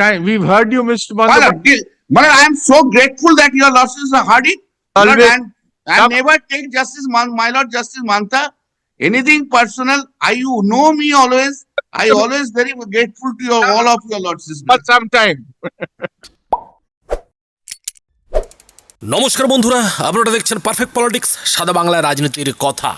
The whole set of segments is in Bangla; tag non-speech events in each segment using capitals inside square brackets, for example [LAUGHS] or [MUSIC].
Kind, we've heard you, Mr. My lord, I am so grateful that your losses are hardy. Always- and, and never take Justice Man, my lord Justice Mantha, anything personal. I you know me always. I always very grateful to your all of your lords. But sometime. নমস্কার বন্ধুরা আপনারা দেখছেন পারফেক্ট পলিটিক্স সাদা বাংলায় রাজনীতির কথা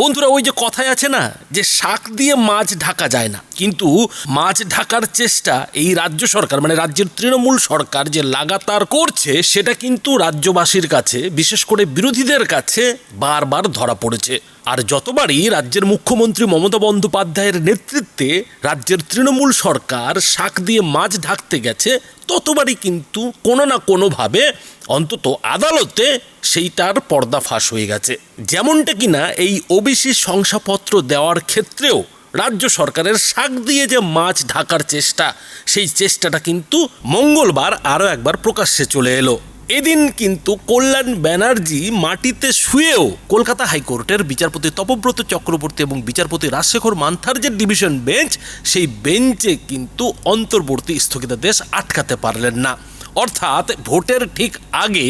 বন্ধুরা ওই যে কথায় আছে না যে শাক দিয়ে মাছ ঢাকা যায় না কিন্তু মাছ ঢাকার চেষ্টা এই রাজ্য সরকার মানে রাজ্যের তৃণমূল সরকার যে লাগাতার করছে, সেটা কিন্তু রাজ্যবাসীর কাছে, বিশেষ করে বিরোধীদের কাছে বারবার ধরা পড়েছে। আর যতবারই রাজ্যের মুখ্যমন্ত্রী মমতা বন্দ্যোপাধ্যায়ের নেতৃত্বে রাজ্যের তৃণমূল সরকার শাক দিয়ে মাছ ঢাকতে গেছে, ততবারই কিন্তু কোনো না কোনোভাবে অন্তত আদালতে সেইটার পর্দাফাশ হয়ে গেছে। যেমনটা কিনা এই ওবিসি শংসাপত্র দেওয়ার ক্ষেত্রেও রাজ্য সরকারের শাক দিয়ে যে মাছ ঢাকার চেষ্টা, সেই চেষ্টাটা কিন্তু মঙ্গলবার আরও একবার প্রকাশ্যে চলে এলো। এদিন কিন্তু কল্যাণ ব্যানার্জি মাটিতে শুয়েও কলকাতা হাইকোর্টের বিচারপতি তপব্রত চক্রবর্তী এবং বিচারপতি রাজশেখর মান্থার যে ডিভিশন বেঞ্চ, সেই বেঞ্চে কিন্তু অন্তর্বর্তী স্থগিতাদেশ আটকাতে পারলেন না। অর্থাৎ ভোটের ঠিক আগে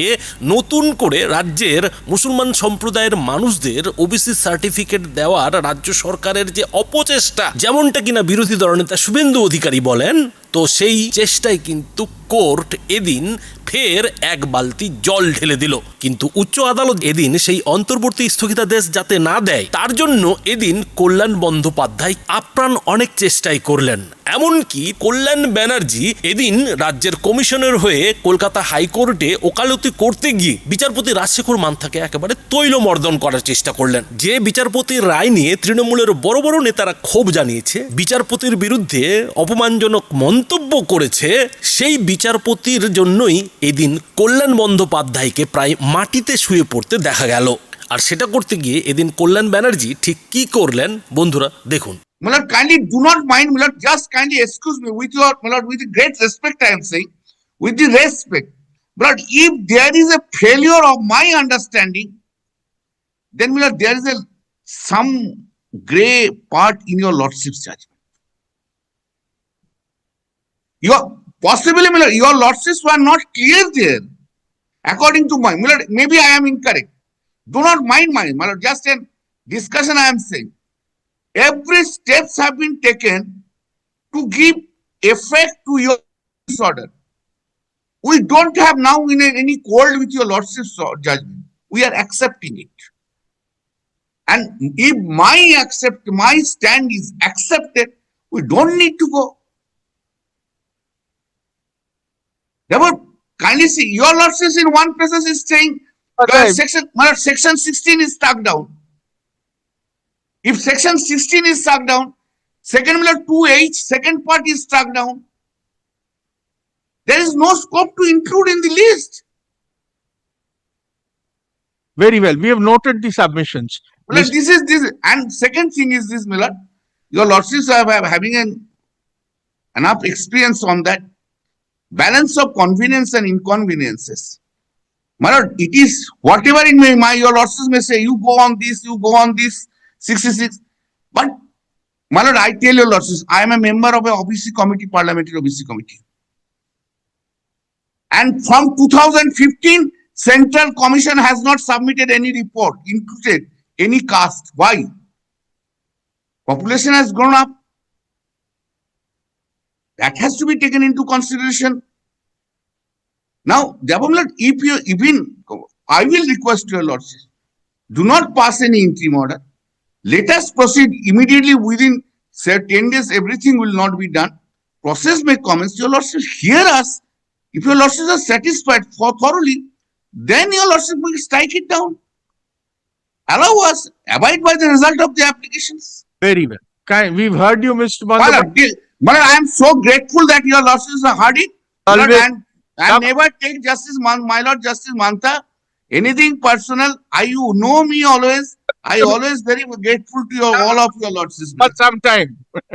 নতুন করে রাজ্যের মুসলমান সম্প্রদায়ের মানুষদের ওবিসি সার্টিফিকেট দেওয়ার রাজ্য সরকারের যে অপচেষ্টা, যেমনটা কিনা বিরোধী দলনেতা শুভেন্দু অধিকারী বলেন, তো সেই চেষ্টাই কিন্তু কোর্ট এদিন ফের এক বালতি জল ঢেলে দিল। কিন্তু উচ্চ আদালত এদিন সেই অন্তর্বর্তী স্থগিতাদেশ যাতে না দেয়, তার জন্য এদিন কল্যাণ বন্দ্যোপাধ্যায় আপ্রাণ অনেক চেষ্টাই করলেন। এমনকি কল্যাণ ব্যানার্জি এদিন রাজ্যের কমিশনের হয়ে কলকাতা হাইকোর্টে ওকালতি করতে গিয়ে বিচারপতি রাজশেখর মান্থাকে একেবারে তৈলমর্দন করার চেষ্টা করলেন। যে বিচারপতির রায় নিয়ে তৃণমূলের বড় বড় নেতারা ক্ষোভ জানিয়েছে, বিচারপতির বিরুদ্ধে অপমানজনক মন্তব্য করেছে, সেই বিচারপতির জন্যই এদিন কল্যাণ বন্দ্যোপাধ্যায়কে প্রায় মাটিতে শুয়ে পড়তে দেখা গেল আর সেটা করতে গিয়ে এদিন কল্যাণ ব্যানার্জি ঠিক কি করলেন বন্ধুরা দেখুন My kindly do not mind, my just kindly excuse me with your, my with great respect I am saying, with the respect. But if there is a failure of my understanding, then my there is a some gray part in your lordship's judgment. Your possibly, Miller, your lordships were not clear there. According to my, lord, maybe I am incorrect. Do not mind my, lord, just a discussion I am saying every steps have been taken to give effect to your order. We don't have now in any quarrel with your lordship's judgment. We are accepting it. And if my accept, my stand is accepted, we don't need to go. Therefore, kindly see, your lordship in one process is saying, uh, Okay. section, section sixteen is struck down. If section sixteen is struck down, second letter two H, second part is struck down. There is no scope to include in the list. Very well. We have noted the submissions. Well, Mis- this is this, and second thing is this, Miller. Your lordships are having an enough experience on that balance of convenience and inconveniences. My lord, it is whatever in my, my your lordships may say, you go on this, you go on this, sixty-six. But my lord, I tell your lordships, I am a member of a OBC committee, parliamentary OBC committee. And from two thousand fifteen, Central Commission has not submitted any report, included any caste. Why? Population has grown up. That has to be taken into consideration. Now, my if you even, I will request your lordship, do not pass any interim order. Let us proceed immediately within say 10 days, everything will not be done. Process may commence. Your lordship, hear us. If your lordships are satisfied for thoroughly, then your lordship will strike it down. Allow us, abide by the result of the applications. Very well. We've heard you, Mr. My Bandhu. lord, till- my lord, I am so grateful that your lordships are hardy. My Always- and, and Come- never take Justice, Man- my lord Justice Mantha, anything personal. I, you know me always. I always very grateful to your, all of your lordships. But sometime. [LAUGHS]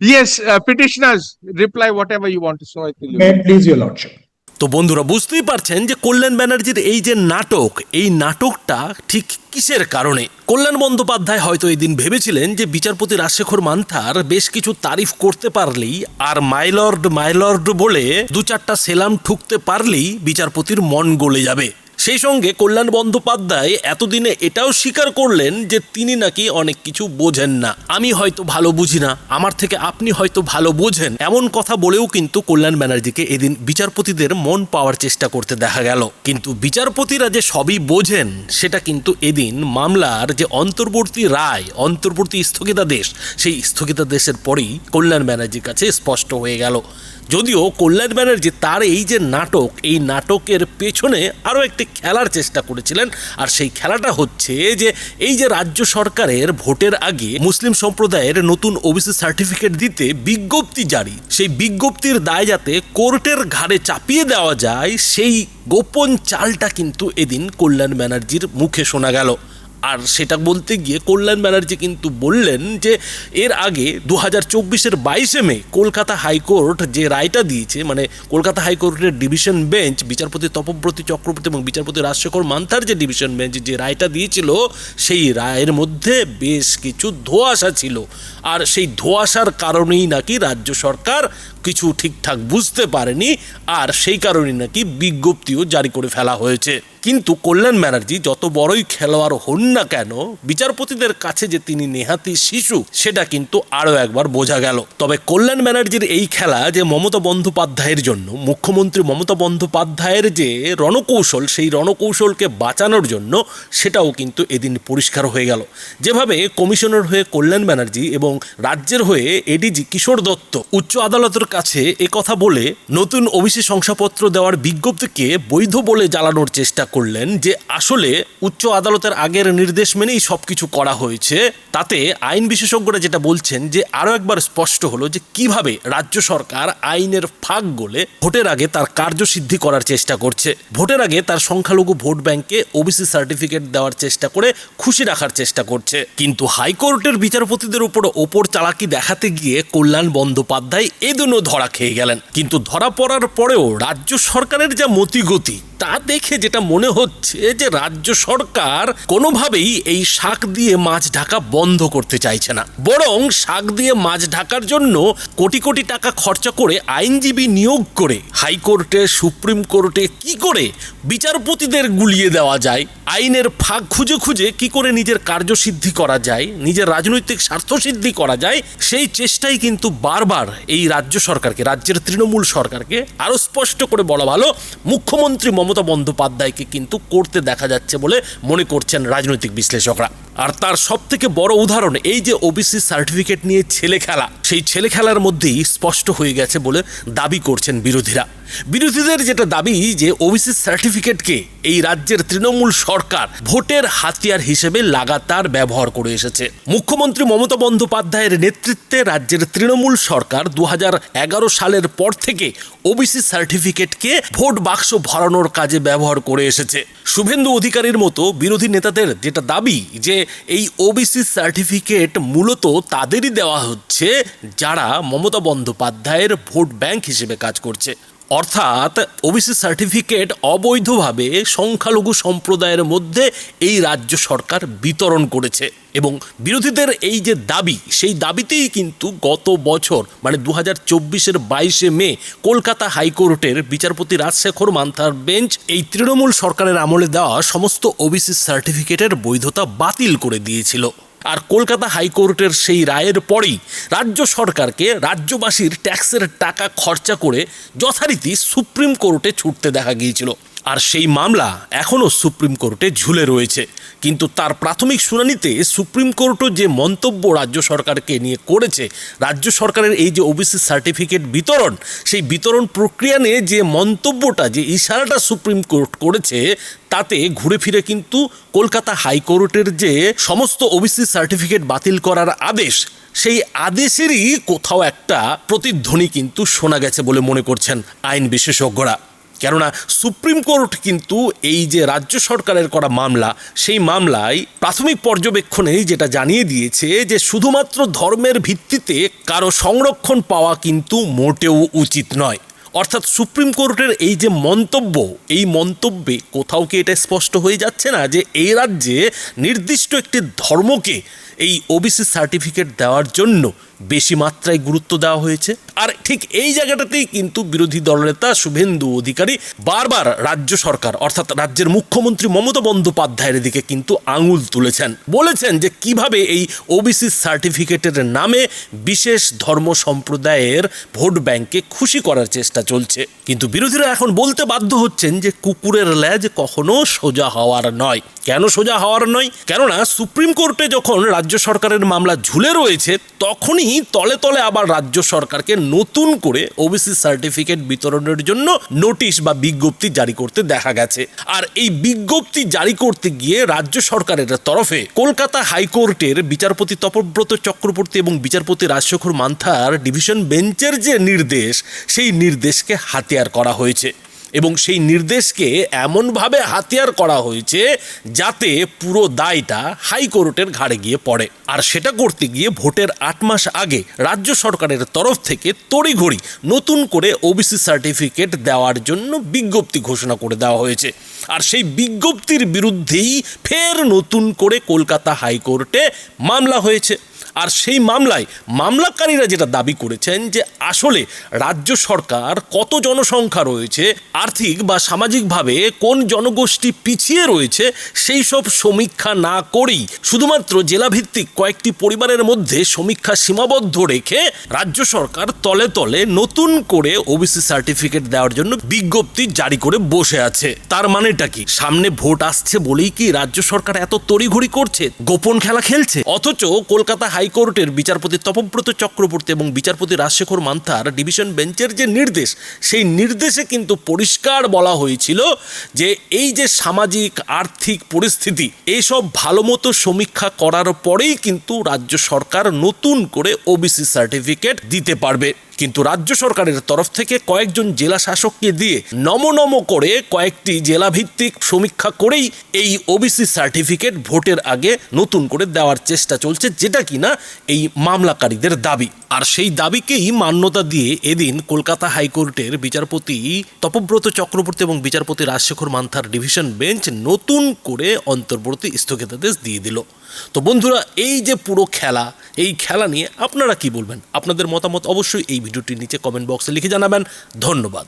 yes, uh, petitioners, reply whatever you want to. So I tell you. May please your lordship. তো বন্ধুরা বুঝতেই পারছেন যে কল্যাণ ব্যানার্জির এই যে নাটক, এই নাটকটা ঠিক কিসের কারণে? কল্যাণ বন্দ্যোপাধ্যায় হয়তো এই দিন ভেবেছিলেন যে বিচারপতি রাজশেখর মান্থার বেশ কিছু তারিফ করতে পারলেই আর মাইলর্ড মাইলর্ড বলে দু চারটা সেলাম ঠুকতে পারলেই বিচারপতির মন গলে যাবে। সেই সঙ্গে কল্যাণ বন্দ্যোপাধ্যায় এতদিনে এটাও স্বীকার করলেন যে তিনি নাকি অনেক কিছু বোঝেন না। আমি হয়তো ভালো বুঝি না, আমার থেকে আপনি হয়তো ভালো বোঝেন। এমন কথা বলেও কিন্তু কল্যাণ ব্যানার্জিকে এদিন বিচারপতিদের মন পাওয়ার চেষ্টা করতে দেখা গেল। কিন্তু বিচারপতিরা যে সবই বোঝেন, সেটা কিন্তু এদিন মামলার যে অন্তর্বর্তী রায়, অন্তর্বর্তী স্থগিতাদেশ, সেই স্থগিতাদেশের পরেই কল্যাণ ব্যানার্জির কাছে স্পষ্ট হয়ে গেল। যদিও কল্যাণ ব্যানার্জি তার এই যে নাটক, এই নাটকের পেছনে আরও একটি খেলার চেষ্টা করেছিলেন। আর সেই খেলাটা হচ্ছে যে এই যে রাজ্য সরকারের ভোটের আগে মুসলিম সম্প্রদায়ের নতুন ওবিসি সার্টিফিকেট দিতে বিজ্ঞপ্তি জারি। সেই বিজ্ঞপ্তির দায় যাতে কোর্টের ঘাড়ে চাপিয়ে দেওয়া যায়, সেই গোপন চালটা কিন্তু এদিন কল্যাণ ব্যানার্জির মুখে শোনা গেল। আর সেটা বলতে গিয়ে কল্যাণ ব্যানার্জি কিন্তু বললেন যে এর আগে দু হাজার চব্বিশের বাইশে মে কলকাতা হাইকোর্ট যে রায়টা দিয়েছে মানে কলকাতা হাইকোর্টের ডিভিশন বেঞ্চ, বিচারপতি তপব্রতী চক্রবর্তী এবং বিচারপতি রাজশেখর মান্থার যে ডিভিশন বেঞ্চ যে রায়টা দিয়েছিল, সেই রায়ের মধ্যে বেশ কিছু ধোঁয়াশা ছিল। আর সেই ধোঁয়াশার কারণেই নাকি রাজ্য সরকার কিছু ঠিকঠাক বুঝতে পারেনি, আর সেই কারণেই নাকি বিজ্ঞপ্তিও জারি করে ফেলা হয়েছে। কিন্তু কল্যাণ ব্যানার্জি যত বড়ই খেলোয়াড় হন না কেন, বিচারপতিদের কাছে যে তিনি নেহাতি শিশু, সেটা কিন্তু আরও একবার বোঝা গেল। তবে কল্যাণ ব্যানার্জির এই খেলা যে মমতা বন্দ্যোপাধ্যায়ের জন্য, মুখ্যমন্ত্রী মমতা বন্দ্যোপাধ্যায়ের যে রণকৌশল, সেই রণকৌশলকে বাঁচানোর জন্য সেটাও কিন্তু এদিন পরিষ্কার হয়ে গেল। যেভাবে কমিশনার হয়ে কল্যাণ ব্যানার্জি এবং রাজ্যের হয়ে এডিজি কিশোর দত্ত উচ্চ আদালতের কাছে এ কথা বলে নতুন ওবিসি শংসাপত্র দেওয়ার বিজ্ঞপ্তিকে বৈধ বলে জ্বালানোর চেষ্টা করলেন যে আসলে উচ্চ আদালতের আগের নির্দেশ মেনেই সব কিছু করা হয়েছে। তাতে আইন বিশেষজ্ঞরা যেটা বলছেন যে আরও একবার স্পষ্ট হলো যে কীভাবে রাজ্য সরকার আইনের ফাঁক গলে ভোটের আগে তার কার্যসিদ্ধি করার চেষ্টা করছে। ভোটের আগে তার সংখ্যালঘু ভোট ব্যাংকে ওবিসি সার্টিফিকেট দেওয়ার চেষ্টা করে খুশি রাখার চেষ্টা করছে। কিন্তু হাইকোর্টের বিচারপতিদের উপর ওপর চালাকি দেখাতে গিয়ে কল্যাণ বন্দ্যোপাধ্যায় এদিনও ধরা খেয়ে গেলেন। কিন্তু ধরা পড়ার পরেও রাজ্য সরকারের যা মতিগতি, তা দেখে যেটা মনে হচ্ছে যে রাজ্য সরকার কোনোভাবেই এই শাক দিয়ে মাছ ঢাকা বন্ধ করতে চাইছে না। বরং শাক দিয়ে মাছ ঢাকার জন্য কোটি কোটি টাকা খরচা করে আইনজীবী নিয়োগ করে হাইকোর্টে, সুপ্রিম কোর্টে কি করে বিচারপতিদের গুলিয়ে দেওয়া যায়, আইনের ফাঁক খুঁজে খুঁজে কি করে নিজের কার্যসিদ্ধি করা যায়, নিজের রাজনৈতিক স্বার্থসিদ্ধি করা যায়, সেই চেষ্টাই কিন্তু বারবার এই রাজ্য সরকারকে, রাজ্যের তৃণমূল সরকারকে আরও স্পষ্ট করে বলা ভালো, মুখ্যমন্ত্রী মমতা বন্দ্যোপাধ্যায়কে কিন্তু করতে দেখা যাচ্ছে বলে মনে করছেন রাজনৈতিক বিশ্লেষকরা। আর তার সব থেকে বড় উদাহরণ এই যে ওবিসি সার্টিফিকেট নিয়ে ছেলে খেলা। সেই ছেলে খেলার মধ্যেই স্পষ্ট হয়ে গেছে বলে দাবি করছেন বিরোধীরা। বিরোধীদের যেটা দাবি যে ওবিসি সার্টিফিকেটকে এই রাজ্যের তৃণমূল সরকার ভোটের হাতিয়ার হিসেবে লাগাতার ব্যবহার করে এসেছে। মুখ্যমন্ত্রী মমতা বন্দ্যোপাধ্যায়ের নেতৃত্বে রাজ্যের তৃণমূল সরকার দু হাজার এগারো সালের পর থেকে ওবিসি সার্টিফিকেটকে ভোট বাক্স ভরানোর কাজে ব্যবহার করে এসেছে। শুভেন্দু অধিকারীর মতো বিরোধী নেতাদের যেটা দাবি যে এই ওবিসি সার্টিফিকেট মূলত তাদেরই দেওয়া হচ্ছে যারা মমতা বন্দ্যোপাধ্যায়ের ভোট ব্যাংক হিসেবে কাজ করছে। অর্থাৎ ওবিসি সার্টিফিকেট অবৈধভাবে সংখ্যালঘু সম্প্রদায়ের মধ্যে এই রাজ্য সরকার বিতরণ করেছে এবং বিরোধীদের এই যে দাবি, সেই দাবিতেই কিন্তু গত বছর মানে দু হাজার চব্বিশের বাইশে মে, কলকাতা হাইকোর্টের বিচারপতি রাজশেখর মান্থার বেঞ্চ এই তৃণমূল সরকারের আমলে দেওয়া সমস্ত ওবিসি সার্টিফিকেটের বৈধতা বাতিল করে দিয়েছিল। আর কলকাতা হাইকোর্টের সেই রায়ের পরেই রাজ্য সরকারকে রাজ্যবাসীর ট্যাক্সের টাকা খরচা করে যথারীতি সুপ্রিম কোর্টে ছুটতে দেখা গিয়েছিল। আর সেই মামলা এখনও সুপ্রিম কোর্টে ঝুলে রয়েছে। কিন্তু তার প্রাথমিক শুনানিতে সুপ্রিম কোর্টও যে মন্তব্য রাজ্য সরকারকে নিয়ে করেছে, রাজ্য সরকারের এই যে ওবিসি সার্টিফিকেট বিতরণ, সেই বিতরণ প্রক্রিয়া নিয়ে যে মন্তব্যটা, যে ইশারাটা সুপ্রিম কোর্ট করেছে, তাতে ঘুরে ফিরে কিন্তু কলকাতা হাইকোর্টের যে সমস্ত ওবিসি সার্টিফিকেট বাতিল করার আদেশ, সেই আদেশেরই কোথাও একটা প্রতিধ্বনি কিন্তু শোনা গেছে বলে মনে করছেন আইন বিশেষজ্ঞরা। কেননা সুপ্রিম কোর্ট কিন্তু এই যে রাজ্য সরকারের করা মামলা, সেই মামলায় প্রাথমিক পর্যবেক্ষণেই যেটা জানিয়ে দিয়েছে যে শুধুমাত্র ধর্মের ভিত্তিতে কারও সংরক্ষণ পাওয়া কিন্তু মোটেও উচিত নয়। অর্থাৎ সুপ্রিম কোর্টের এই যে মন্তব্য, এই মন্তব্যে কোথাও কি এটা স্পষ্ট হয়ে যাচ্ছে না যে এই রাজ্যে নির্দিষ্ট একটি ধর্মকে এই ওবিসি সার্টিফিকেট দেওয়ার জন্য বেশি মাত্রায় গুরুত্ব দেওয়া হয়েছে। আর ঠিক এই জায়গাটাতেই কিন্তু বিরোধী দলনেতা শুভেন্দু অধিকারী বারবার রাজ্য সরকার, অর্থাৎ রাজ্যের মুখ্যমন্ত্রী মমতা বন্দ্যোপাধ্যায়ের দিকে কিন্তু আঙুল তুলেছেন। বলেছেন যে কীভাবে এই ওবিসি সার্টিফিকেটের নামে বিশেষ ধর্ম সম্প্রদায়ের ভোট ব্যাংকে খুশি করার চেষ্টা চলছে। কিন্তু বিরোধীরা এখন বলতে বাধ্য হচ্ছেন যে কুকুরের ল্যাজ কখনো সোজা হওয়ার নয়। কেন সোজা হওয়ার নয়? কেননা সুপ্রিম কোর্টে যখন রাজ্য সরকারের মামলা ঝুলে রয়েছে, তখনই তলে তলে আবার রাজ্য সরকারকে নতুন করে ওবিসি সার্টিফিকেট বিতরণের জন্য নোটিশ বা বিজ্ঞপ্তি জারি করতে দেখা গেছে। আর এই বিজ্ঞপ্তি জারি করতে গিয়ে রাজ্য সরকারের তরফে কলকাতা হাইকোর্টের বিচারপতি তপব্রত চক্রবর্তী এবং বিচারপতি রাজশেখর মান্থার ডিভিশন বেঞ্চের যে নির্দেশ, সেই নির্দেশকে হাতিয়ার করা হয়েছে। এবং সেই নির্দেশকে এমনভাবে হাতিয়ার করা হয়েছে যাতে পুরো দায়টা হাইকোর্টের ঘাড়ে গিয়ে পড়ে। আর সেটা করতে গিয়ে ভোটের আট মাস আগে রাজ্য সরকারের তরফ থেকে তড়িঘড়ি নতুন করে ওবিসি সার্টিফিকেট দেওয়ার জন্য বিজ্ঞপ্তি ঘোষণা করে দেওয়া হয়েছে। আর সেই বিজ্ঞপ্তির বিরুদ্ধেই ফের নতুন করে কলকাতা হাইকোর্টে মামলা হয়েছে। আর সেই মামলায় মামলাকারীরা যেটা দাবি করেছেন যে আসলে রাজ্য সরকার কত জনসংখ্যা রয়েছে, আর্থিক বা সামাজিকভাবে কোন জনগোষ্ঠী পিছিয়ে রয়েছে, সেই সব সমীক্ষা না করেই শুধুমাত্র জেলাভিত্তিক কয়েকটি পরিবারের মধ্যে সমীক্ষা সীমাবদ্ধ রেখে রাজ্য সরকার তলে তলে নতুন করে ওবিসি সার্টিফিকেট দেওয়ার জন্য বিজ্ঞপ্তি জারি করে বসে আছে। তার মানেটা কি? সামনে ভোট আসছে বলেই কি রাজ্য সরকার এত তড়িঘড়ি করছে? গোপন খেলা খেলছে? অথচ কলকাতা হাইকোর্টের বিচারপতি তপব্রত চক্রবর্তী এবং বিচারপতি রাজশেখর মান্থার ডিভিশন বেঞ্চের যে নির্দেশ, সেই নির্দেশে কিন্তু পরিষ্কার বলা হয়েছিল যে এই যে সামাজিক, আর্থিক পরিস্থিতি এইসব ভালো মতো সমীক্ষা করার পরেই কিন্তু রাজ্য সরকার নতুন করে ওবিসি সার্টিফিকেট দিতে পারবে। কিন্তু রাজ্য সরকারের তরফ থেকে কয়েকজন জেলা শাসককে দিয়ে নম নম করে কয়েকটি জেলা ভিত্তিক সমীক্ষা করেই এই ওবিসি সার্টিফিকেট ভোটের আগে নতুন করে দেওয়ার চেষ্টা চলছে, যেটা কিনা এই মামলাকারীদের দাবি। আর সেই দাবিকেই মান্যতা দিয়ে এদিন কলকাতা হাইকোর্টের বিচারপতি তপব্রত চক্রবর্তী এবং বিচারপতি রাজশেখর মান্থার ডিভিশন বেঞ্চ নতুন করে অন্তর্বর্তী স্থগিতাদেশ দিয়ে দিল। তো বন্ধুরা, এই যে পুরো খেলা, এই খেলা নিয়ে আপনারা কি বলবেন? আপনাদের মতামত অবশ্যই এই ভিডিওটির নিচে কমেন্ট বক্সে লিখে জানাবেন। ধন্যবাদ।